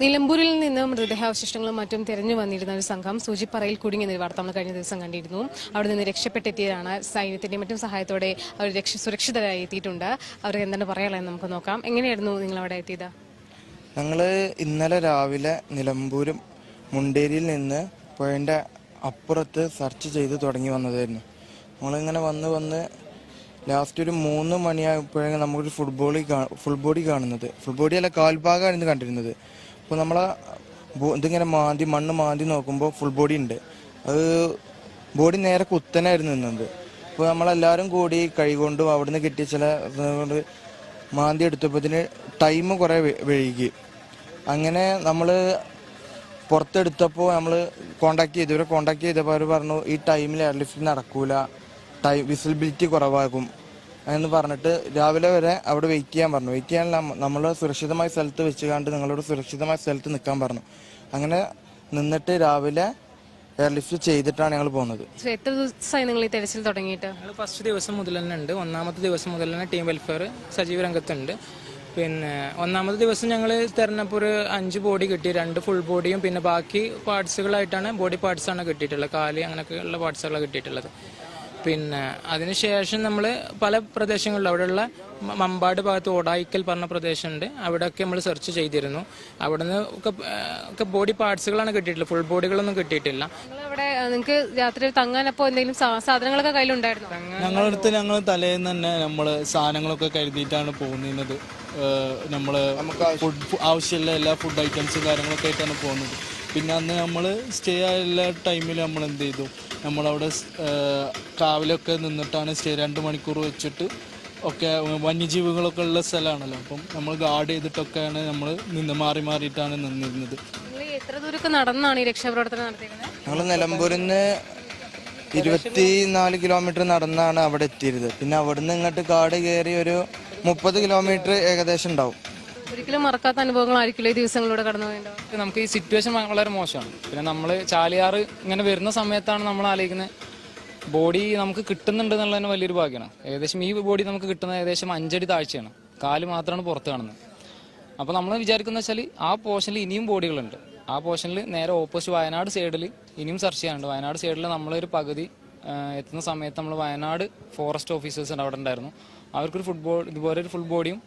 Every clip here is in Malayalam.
നിലമ്പൂരിൽ നിന്ന് മൃതദേഹാവശിഷ്ടങ്ങളും മറ്റും തിരഞ്ഞു വന്നിരുന്ന ഒരു സംഘം സൂചിപ്പറയിൽ കുടുങ്ങിയ ഒരു വാർത്ത നമ്മൾ കഴിഞ്ഞ ദിവസം കണ്ടിരുന്നു. അവിടെ നിന്ന് രക്ഷപ്പെട്ടെത്തിയതാണ് സൈന്യത്തിന്റെ മറ്റും സഹായത്തോടെ അവർ രക്ഷ സുരക്ഷിതരായി എത്തിയിട്ടുണ്ട്. അവർ എന്താണ് പറയാനുള്ളത് നമുക്ക് നോക്കാം. എങ്ങനെയായിരുന്നു നിങ്ങൾ അവിടെ എത്തിയത്? ഞങ്ങൾ ഇന്നലെ രാവിലെ നിലമ്പൂരും മുണ്ടേരിയിൽ നിന്ന് പുഴന്റെ അപ്പുറത്ത് സെർച്ച് ചെയ്ത് തുടങ്ങി വന്നതായിരുന്നു. നമ്മളിങ്ങനെ വന്ന് വന്ന് ലാസ്റ്റ് ഒരു മൂന്ന് മണിയായപ്പോഴേ നമുക്കൊരു ഫുട്ബോളി ഫുൾ ബോഡി കാണുന്നത്. ഫുൾ ബോഡി അല്ല കാൽഭാഗമാണ് കണ്ടിരുന്നത്. അപ്പോൾ നമ്മളെ ഇതിങ്ങനെ മാന്തി മണ്ണ് മാന്തി നോക്കുമ്പോൾ ഫുൾ ബോഡി ഉണ്ട്. അത് ബോഡി നേരെ കുത്തനായിരുന്നു നിന്നത്. അപ്പോൾ നമ്മളെല്ലാവരും കൂടി കൈകൊണ്ടും അവിടുന്ന് കിട്ടിയ ചില കൊണ്ട് മാന്തി എടുത്തപ്പോഴത്തിന് ടൈം കുറേ വൈകി. അങ്ങനെ നമ്മൾ പുറത്തെടുത്തപ്പോൾ നമ്മൾ കോണ്ടാക്ട് ചെയ്തു. കോണ്ടാക്ട് ചെയ്തപ്പോൾ അവർ പറഞ്ഞു ഈ ടൈമിൽ എയർലിഫ്റ്റ് നടക്കൂല. ടൈം വിസിബിലിറ്റി കുറവാകും. എന്ന് പറഞ്ഞിട്ട് രാവിലെ വരെ അവിടെ വെയിറ്റ് ചെയ്യാൻ പറഞ്ഞു. വെയിറ്റ് ചെയ്യാൻ നമ്മൾ സുരക്ഷിതമായ സ്ഥലത്ത് വെച്ച് കണ്ട് നിങ്ങളോട് സുരക്ഷിതമായ സ്ഥലത്ത് നിൽക്കാൻ പറഞ്ഞു. അങ്ങനെ നിന്നിട്ട് രാവിലെ എയർലിഫ്റ്റ് ചെയ്തിട്ടാണ് ഞങ്ങൾ പോകുന്നത് എത്ര ദിവസമായി നിങ്ങൾ ഈ തെരച്ചിൽ തുടങ്ങിയിട്ട്? ഞങ്ങൾ ഫസ്റ്റ് ദിവസം മുതൽ തന്നെ ഉണ്ട്. ഒന്നാമത്തെ ദിവസം മുതൽ തന്നെ ടീം വെൽഫെയർ സജീവ രംഗത്തുണ്ട്. പിന്നെ ഒന്നാമത്തെ ദിവസം ഞങ്ങൾ തിരഞ്ഞപ്പോൾ ഒരു അഞ്ച് ബോഡി കിട്ടി. രണ്ട് ഫുൾ ബോഡിയും പിന്നെ ബാക്കി പാർട്സുകളായിട്ടാണ് ബോഡി പാർട്സാണ് കിട്ടിയിട്ടുള്ളത്. കാൽ അങ്ങനെയൊക്കെയുള്ള പാർട്സുകളാണ് കിട്ടിയിട്ടുള്ളത്. പിന്നെ അതിനുശേഷം നമ്മൾ പല പ്രദേശങ്ങളിലും അവിടെയുള്ള മമ്പാട് ഭാഗത്ത് ഓടായിക്കൽ പറഞ്ഞ പ്രദേശമുണ്ട്. അവിടെയൊക്കെ നമ്മൾ സെർച്ച് ചെയ്തിരുന്നു. അവിടെ നിന്ന് ഒക്കെ ബോഡി പാർട്സുകളാണ് കിട്ടിയിട്ടുള്ളത്. ഫുൾ ബോഡികളൊന്നും കിട്ടിയിട്ടില്ല. അവിടെ നിങ്ങൾക്ക് രാത്രി തങ്ങാനപ്പോ എന്തെങ്കിലും സാധനങ്ങളൊക്കെ സാധനങ്ങളൊക്കെ കയ്യിലുണ്ടായിരുന്നു? ഞങ്ങളടുത്ത് ഞങ്ങൾ തലേന്ന് തന്നെ നമ്മൾ സാധനങ്ങളൊക്കെ കരുതിയിട്ടാണ് പോകുന്നത്. നമ്മൾ ഫുഡ് ആവശ്യമുള്ള എല്ലാ ഫുഡ് ഐറ്റംസും കാര്യങ്ങളൊക്കെ ആയിട്ടാണ് പോകുന്നത്. പിന്നെ അന്ന് നമ്മൾ സ്റ്റേ ആയുള്ള ടൈമിൽ നമ്മൾ എന്ത് ചെയ്തു? നമ്മളവിടെ കാവിലൊക്കെ നിന്നിട്ടാണ് സ്റ്റേ രണ്ട് മണിക്കൂർ വെച്ചിട്ട് ഒക്കെ വന്യജീവികളൊക്കെ ഉള്ള സ്ഥലമാണല്ലോ. അപ്പം നമ്മൾ ഗാർഡ് ചെയ്തിട്ടൊക്കെയാണ് നമ്മൾ നിന്ന് മാറി മാറിയിട്ടാണ് നിന്നിരുന്നത്. എത്ര ദൂരമൊക്കെ നടന്നാണ് ഈ രക്ഷാപ്രവർത്തനം നടത്തിയിരുന്നത്? ഞങ്ങൾ നിലമ്പൂരിൽ നിന്ന് ഇരുപത്തി നാല് കിലോമീറ്റർ നടന്നാണ് അവിടെ എത്തിയത് പിന്നെ അവിടുന്ന് ഇങ്ങോട്ട് കാട് കയറി ഒരു മുപ്പത് കിലോമീറ്റർ ഏകദേശം ഉണ്ടാവും. ഒരിക്കലും മറക്കാത്ത അനുഭവങ്ങളായിരിക്കില്ല ഈ ദിവസങ്ങളിലൂടെ കടന്നു നമുക്ക് ഈ സിറ്റുവേഷൻ വളരെ മോശമാണ്. പിന്നെ നമ്മൾ ചാലിയാറ് ഇങ്ങനെ വരുന്ന സമയത്താണ് നമ്മൾ ആലോചിക്കുന്നത്. ബോഡി നമുക്ക് കിട്ടുന്നുണ്ട് എന്നുള്ളത് തന്നെ വലിയൊരു ഭാഗ്യമാണ്. ഏകദേശം ഈ ബോഡി നമുക്ക് കിട്ടുന്നത് ഏകദേശം അഞ്ചടി താഴ്ചയാണ്. കാൽ മാത്രമാണ് പുറത്ത് കാണുന്നത്. അപ്പോൾ നമ്മൾ വിചാരിക്കുന്ന വെച്ചാൽ ആ പോർഷനിൽ ഇനിയും ബോഡികളുണ്ട്. ആ പോർഷനിൽ നേരെ ഓപ്പോസിറ്റ് വയനാട് സൈഡിൽ ഇനിയും സെർച്ച് ചെയ്യാനുണ്ട്. വയനാട് സൈഡിൽ നമ്മളൊരു പകുതി എത്തുന്ന സമയത്ത് നമ്മൾ വയനാട് ഫോറസ്റ്റ് ഓഫീസേഴ്സ് അവിടെ ഉണ്ടായിരുന്നു. അവർക്കൊരു ഫുട്ബോൾ ഇതുപോലെ ഒരു ഫുൾ ബോഡിയും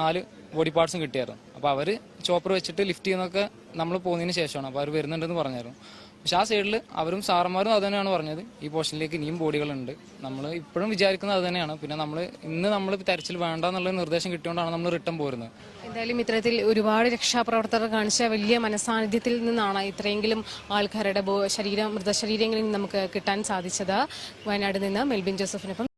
നാല് ബോഡി പാർട്സും കിട്ടിയായിരുന്നു. അപ്പോൾ അവർ ചോപ്പർ വെച്ചിട്ട് ലിഫ്റ്റ് ചെയ്യുന്നൊക്കെ നമ്മൾ പോകുന്നതിന് ശേഷമാണ്. അപ്പോൾ അവർ വരുന്നുണ്ടെന്ന് പറഞ്ഞായിരുന്നു. പക്ഷെ ആ സൈഡിൽ അവരും സാറന്മാരും അത് തന്നെയാണ് പറഞ്ഞത്. ഈ പോർഷനിലേക്ക് ഇനിയും ബോഡികളുണ്ട് നമ്മൾ ഇപ്പോഴും വിചാരിക്കുന്നത് അത് തന്നെയാണ്. പിന്നെ നമ്മൾ ഇന്ന് നമ്മൾ തെരച്ചിൽ വേണ്ട എന്നുള്ള നിർദ്ദേശം കിട്ടിയോണ്ടാണ് നമ്മൾ റിട്ടേൺ പോരുന്നത്. എന്തായാലും ഇത്തരത്തിൽ ഒരുപാട് രക്ഷാപ്രവർത്തകർ കാണിച്ച വലിയ മനസാന്നിധ്യത്തിൽ നിന്നാണ് ഇത്രയെങ്കിലും ആൾക്കാരുടെ ശരീരം മൃതശരീരങ്ങളിൽ നമുക്ക് കിട്ടാൻ സാധിച്ചത്. വയനാട് നിന്ന് മെൽബിൻ ജോസഫിനൊപ്പം